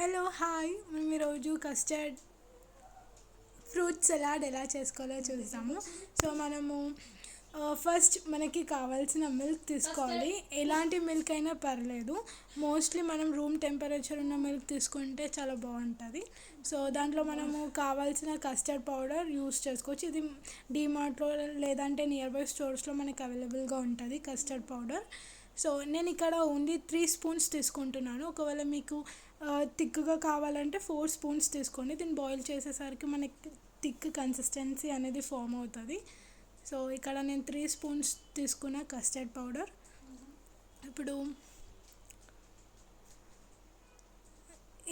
Hello hi. మేము ఈరోజు custard fruit salad ఎలా చేసుకోవాలో చూస్తాము సో మనము ఫస్ట్ మనకి కావాల్సిన మిల్క్ తీసుకోవాలి. ఎలాంటి మిల్క్ అయినా పర్లేదు. మోస్ట్లీ మనం రూమ్ టెంపరేచర్ ఉన్న మిల్క్ తీసుకుంటే చాలా బాగుంటుంది. సో దాంట్లో మనము కావాల్సిన కస్టర్డ్ పౌడర్ యూస్ చేసుకోవచ్చు. ఇది డీమార్ట్లో లేదంటే నియర్ బై స్టోర్స్లో మనకి అవైలబుల్గా ఉంటుంది కస్టర్డ్ పౌడర్ సో నేను ఇక్కడ ఓన్లీ త్రీ స్పూన్స్ తీసుకుంటున్నాను. ఒకవేళ మీకు థిక్గా కావాలంటే ఫోర్ స్పూన్స్ తీసుకోండి. దీన్ని బాయిల్ చేసేసరికి మనకి థిక్ కన్సిస్టెన్సీ అనేది ఫామ్ అవుతుంది. సో ఇక్కడ నేను త్రీ స్పూన్స్ తీసుకున్న కస్టర్డ్ పౌడర్. ఇప్పుడు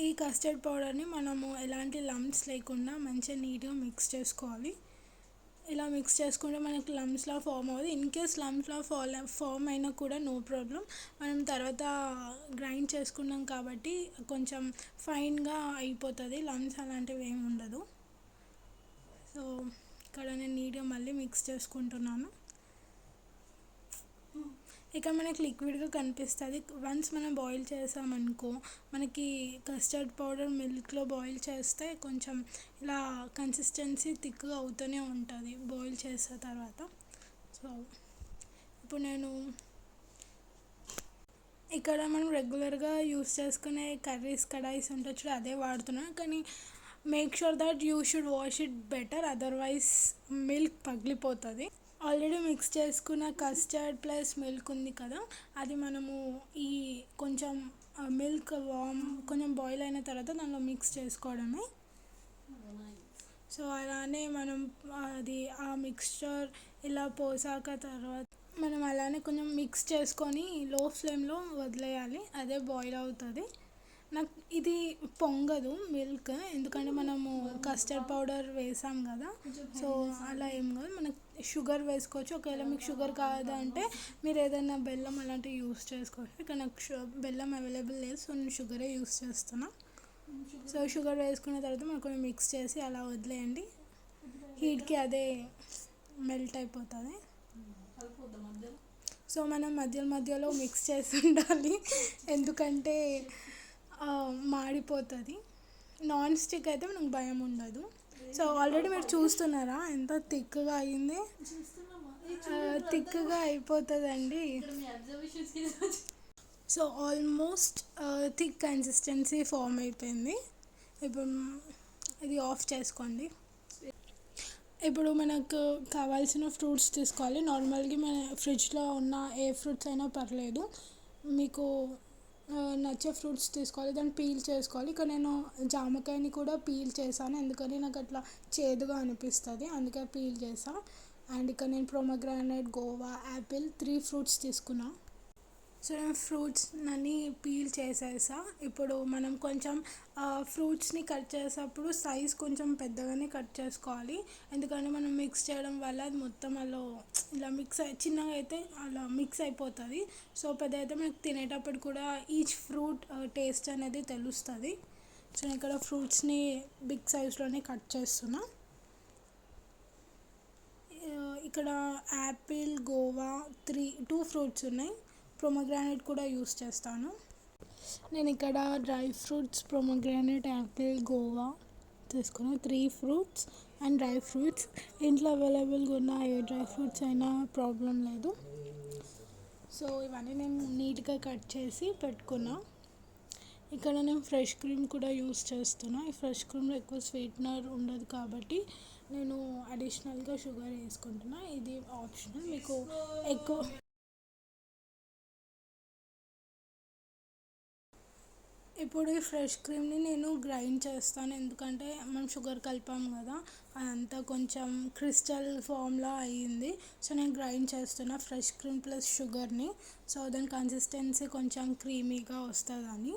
ఈ కస్టర్డ్ పౌడర్ని మనము ఎలాంటి లమ్స్ లేకుండా మంచిగా నీట్గా మిక్స్ చేసుకోవాలి. ఇలా మిక్స్ చేసుకుంటే మనకి లమ్స్లా ఫామ్ అవుతుంది ఇన్ కేస్ లమ్స్లా ఫాల్ ఫామ్ అయినా కూడా నో ప్రాబ్లం మనం తర్వాత గ్రైండ్ చేసుకున్నాం కాబట్టి కొంచెం ఫైన్గా అయిపోతుంది. లమ్స్ అలాంటివి ఏమి ఉండదు. సో ఇక్కడ నేను నీట్గా మళ్ళీ మిక్స్ చేసుకుంటున్నాను. ఇక మనకి లిక్విడ్గా కనిపిస్తుంది. వన్స్ మనం బాయిల్ చేసామనుకో మనకి కస్టర్డ్ పౌడర్ మిల్క్లో బాయిల్ చేస్తే కొంచెం ఇలా కన్సిస్టెన్సీ థిక్గా అవుతూనే ఉంటుంది బాయిల్ చేసిన తర్వాత. సో ఇప్పుడు నేను ఇక్కడ మనం రెగ్యులర్గా యూస్ చేసుకునే కర్రీస్ కడాయిస్ ఉంటుంది చూడ అదే వాడుతున్నాను కానీ make sure that you should wash it better otherwise milk పగిలిపోతుంది. ఆల్రెడీ మిక్స్ చేసుకున్న కస్టర్డ్ ప్లస్ మిల్క్ ఉంది కదా అది మనము ఈ కొంచెం మిల్క్ వామ్ కొంచెం బాయిల్ అయిన తర్వాత దానిలో మిక్స్ చేసుకోవడమే. సో అలానే మనం అది ఆ మిక్స్చర్ ఇలా పోసాక తర్వాత మనం అలానే కొంచెం మిక్స్ చేసుకొని లో ఫ్లేమ్లో వదిలేయాలి అదే బాయిల్ అవుతుంది. నాకు ఇది పొంగదు మిల్క్ ఎందుకంటే మనము కస్టర్డ్ పౌడర్ వేసాం కదా సో అలా ఏం కాదు మనకు షుగర్ వేసుకోవచ్చు. ఒకవేళ మీకు షుగర్ కాదంటే మీరు ఏదైనా బెల్లం అలాంటివి యూస్ చేసుకోవచ్చు. ఇక్కడ నాకు బెల్లం అవైలబుల్ లేదు. సో నేను షుగరే యూస్ చేస్తున్నా. సో షుగర్ వేసుకున్న తర్వాత మనం కొంచెం మిక్స్ చేసి అలా వదిలేయండి. హీట్కి అదే మెల్ట్ అయిపోతుంది. సో మనం మధ్య మధ్యలో మిక్స్ చేసి ఉండాలి. ఎందుకంటే మాడిపోతుంది. నాన్ స్టిక్ అయితే మనకు భయం ఉండదు. సో ఆల్రెడీ మీరు చూస్తున్నారా? ఎంత థిక్గా అయింది? థిక్గా అయిపోతుందండి. So almost thick consistency form అయిపోయింది. ఇప్పుడు ఇది ఆఫ్ చేసుకోండి. ఇప్పుడు మనకు కావాల్సిన ఫ్రూట్స్ తీసుకోవాలి. నార్మల్గా మన ఫ్రిడ్జ్లో ఉన్న ఏ ఫ్రూట్స్ అయినా పర్లేదు. మీకు నచ్చే ఫ్రూట్స్ తీసుకోవాలి దాన్ని పీల్ చేసుకోవాలి. ఇక నేను జామకాయని కూడా పీల్ చేశాను. ఎందుకని నాకు అట్లా చేదుగా అనిపిస్తుంది. అందుకే పీల్ చేసాను అండ్ ఇక నేను pomegranate guava apple three fruits తీసుకున్నాను సో నేను ఫ్రూట్స్ నని పీల్ చేసేసా. ఇప్పుడు మనం కొంచెం ఫ్రూట్స్ని కట్ చేసేటప్పుడు సైజ్ కొంచెం పెద్దగానే కట్ చేసుకోవాలి. ఎందుకంటే మనం మిక్స్ చేయడం వల్ల అది మొత్తం అలా ఇలా మిక్స్ అయి చిన్నగా అయితే అలా మిక్స్ అయిపోతుంది. సో పెద్ద అయితే మనకు తినేటప్పుడు కూడా ఈచ్ ఫ్రూట్ టేస్ట్ అనేది తెలుస్తుంది. సో నేను ఇక్కడ ఫ్రూట్స్ని బిగ్ సైజ్లోనే కట్ చేస్తున్నా. ఇక్కడ apple guava three two fruits ఉన్నాయి. ప్రొమోగ్రానైట్ కూడా యూస్ చేస్తాను. నేను ఇక్కడ dry fruits pomegranate apple guava తీసుకుని three fruits and dry fruits ఇంట్లో అవైలబుల్గా ఉన్న ఏ డ్రై ఫ్రూట్స్ అయినా ప్రాబ్లం లేదు. సో ఇవన్నీ నేను నీట్గా కట్ చేసి పెట్టుకున్నా. ఇక్కడ నేను ఫ్రెష్ క్రీమ్ కూడా యూస్ చేస్తున్నా. ఈ ఫ్రెష్ క్రీమ్లో ఎక్కువ స్వీట్నర్ ఉండదు కాబట్టి నేను అడిషనల్గా షుగర్ వేసుకుంటున్నా. ఇది ఆప్షనల్ మీకు ఎక్కువ ఇప్పుడు ఈ ఫ్రెష్ క్రీమ్ని నేను గ్రైండ్ చేస్తాను. ఎందుకంటే మనం షుగర్ కలిపాం కదా అదంతా కొంచెం క్రిస్టల్ ఫామ్లా అయ్యింది. సో నేను గ్రైండ్ చేస్తున్నా ఫ్రెష్ క్రీమ్ ప్లస్ షుగర్ని. సో దాని కన్సిస్టెన్సీ కొంచెం క్రీమీగా వస్తుందని.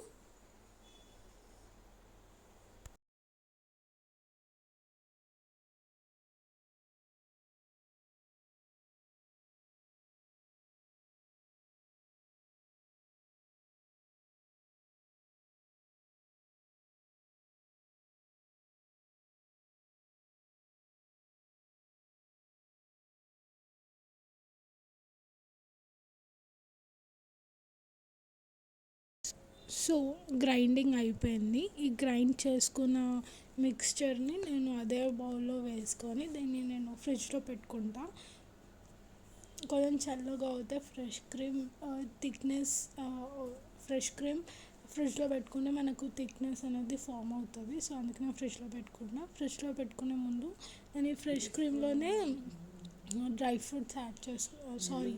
సో గ్రైండింగ్ అయిపోయింది. ఈ గ్రైండ్ చేసుకున్న మిక్స్చర్ని నేను అదే బౌల్లో వేసుకొని దీన్ని నేను ఫ్రిడ్జ్లో పెట్టుకుంటా. కొంచెం చల్లగా అవుతే fresh cream thickness fresh cream ఫ్రిడ్జ్లో పెట్టుకుంటే మనకు థిక్నెస్ అనేది ఫామ్ అవుతుంది. సో అందుకని ఫ్రిడ్జ్లో పెట్టుకుంటున్నా ఫ్రిడ్జ్లో పెట్టుకునే ముందు నేను ఈ ఫ్రెష్ క్రీమ్లోనే డ్రై ఫ్రూట్స్ యాడ్ చేసుకో సారీ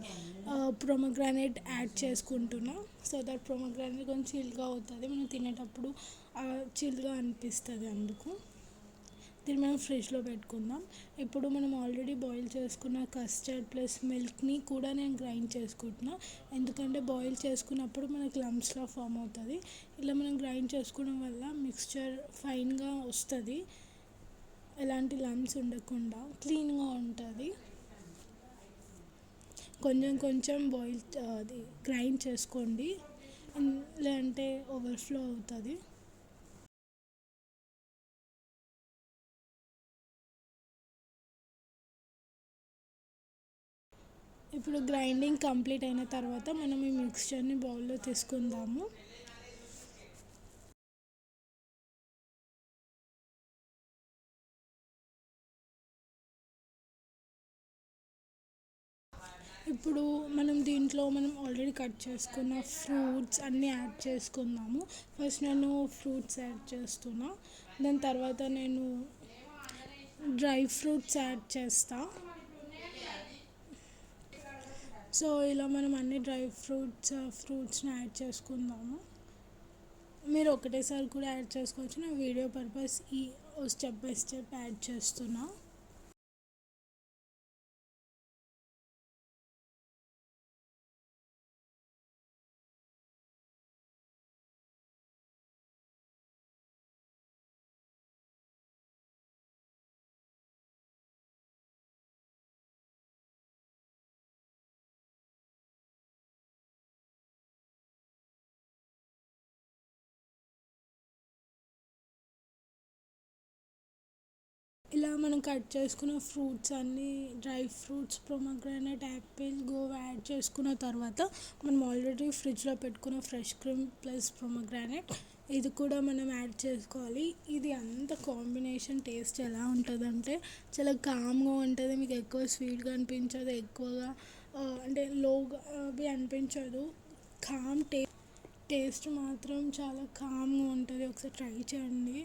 ప్రొమగ్రానేట్ యాడ్ చేసుకుంటున్నా. సో దట్ ప్రొమగ్రానేట్ కొంచెం చిల్గా అవుతుంది. మనం తినేటప్పుడు చిల్గా అనిపిస్తుంది అందుకు. దీన్ని మనం ఫ్రిడ్జ్లో పెట్టుకుందాం. ఇప్పుడు మనం ఆల్రెడీ బాయిల్ చేసుకున్న కస్టర్డ్ ప్లస్ మిల్క్ని కూడా నేను గ్రైండ్ చేసుకుంటున్నా. ఎందుకంటే బాయిల్ చేసుకున్నప్పుడు మనకి లమ్స్లో ఫామ్ అవుతుంది. ఇలా మనం గ్రైండ్ చేసుకోవడం వల్ల మిక్స్చర్ ఫైన్గా వస్తుంది. ఎలాంటి లమ్స్ ఉండకుండా క్లీన్గా ఉంటుంది. కొంచెం కొంచెం బాయిల్ అది గ్రైండ్ చేసుకోండి. లేదంటే ఓవర్ఫ్లో అవుతుంది. ఇప్పుడు గ్రైండింగ్ కంప్లీట్ అయిన తర్వాత మనం ఈ మిక్స్చర్ని బౌల్లో తీసుకుందాము. ఇప్పుడు మనం దీంట్లో మనం ఆల్రెడీ కట్ చేసుకున్న ఫ్రూట్స్ అన్నీ యాడ్ చేసుకుందాము. ఫస్ట్ నేను ఫ్రూట్స్ యాడ్ చేస్తున్నా. దాని తర్వాత నేను డ్రై ఫ్రూట్స్ యాడ్ చేస్తా. సో ఇలా మనం అన్ని డ్రై ఫ్రూట్స్ ఫ్రూట్స్ని యాడ్ చేసుకుందాము. మీరు ఒకటేసారి కూడా యాడ్ చేసుకోవచ్చు. నా వీడియో పర్పస్ ఈ స్టెప్ బై స్టెప్ యాడ్ చేస్తున్నా. ఇలా మనం కట్ చేసుకున్న ఫ్రూట్స్ అన్నీ dry fruits pomegranate apple guava add చేసుకున్న తర్వాత మనం ఆల్రెడీ ఫ్రిడ్జ్లో పెట్టుకున్న ఫ్రెష్ క్రీమ్ ప్లస్ ప్రొమగ్రానేట్ ఇది కూడా మనం యాడ్ చేసుకోవాలి. ఇది అంత కాంబినేషన్ టేస్ట్ ఎలా ఉంటుందంటే చాలా కామ్గా ఉంటుంది. మీకు ఎక్కువ స్వీట్గా అనిపించదు ఎక్కువగా అంటే లోగా అవి అనిపించదు. కామ్ టే టేస్ట్ మాత్రం చాలా కామ్గా ఉంటుంది. ఒకసారి ట్రై చేయండి.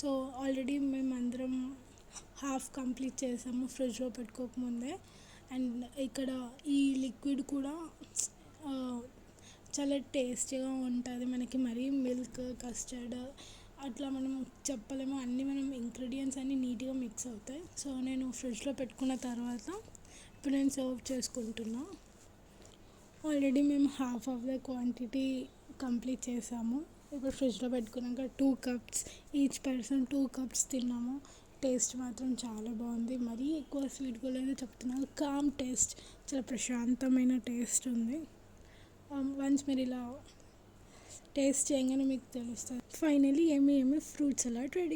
సో ఆల్రెడీ మేము అందరం హాఫ్ కంప్లీట్ చేసాము ఫ్రిడ్జ్లో పెట్టుకోకముందే. అండ్ ఇక్కడ ఈ లిక్విడ్ కూడా చాలా టేస్టీగా ఉంటుంది. మనకి మరీ మిల్క్ కస్టర్డ్ అట్లా మనం చెప్పలేము. అన్నీ మనం ఇంగ్రీడియంట్స్ అన్నీ నీట్గా మిక్స్ అవుతాయి. సో నేను ఫ్రిడ్జ్లో పెట్టుకున్న తర్వాత ఇప్పుడు నేను సర్వ్ చేసుకుంటున్నా. ఆల్రెడీ మేము half of the quantity complete చేసాము. ఇప్పుడు ఫ్రిడ్జ్లో పెట్టుకున్నాక two cups each person two cups తిన్నాము. టేస్ట్ మాత్రం చాలా బాగుంది. మరీ ఎక్కువ స్వీట్గా లేదు చెప్తున్నాను కామ్ టేస్ట్ చాలా ప్రశాంతమైన టేస్ట్ ఉంది. Um, వన్స్ మీరు ఇలా టేస్ట్ చేయగానే మీకు తెలుస్తుంది. ఫైనలీ ఏమి ఏమి ఫ్రూట్స్ అలా రెడీ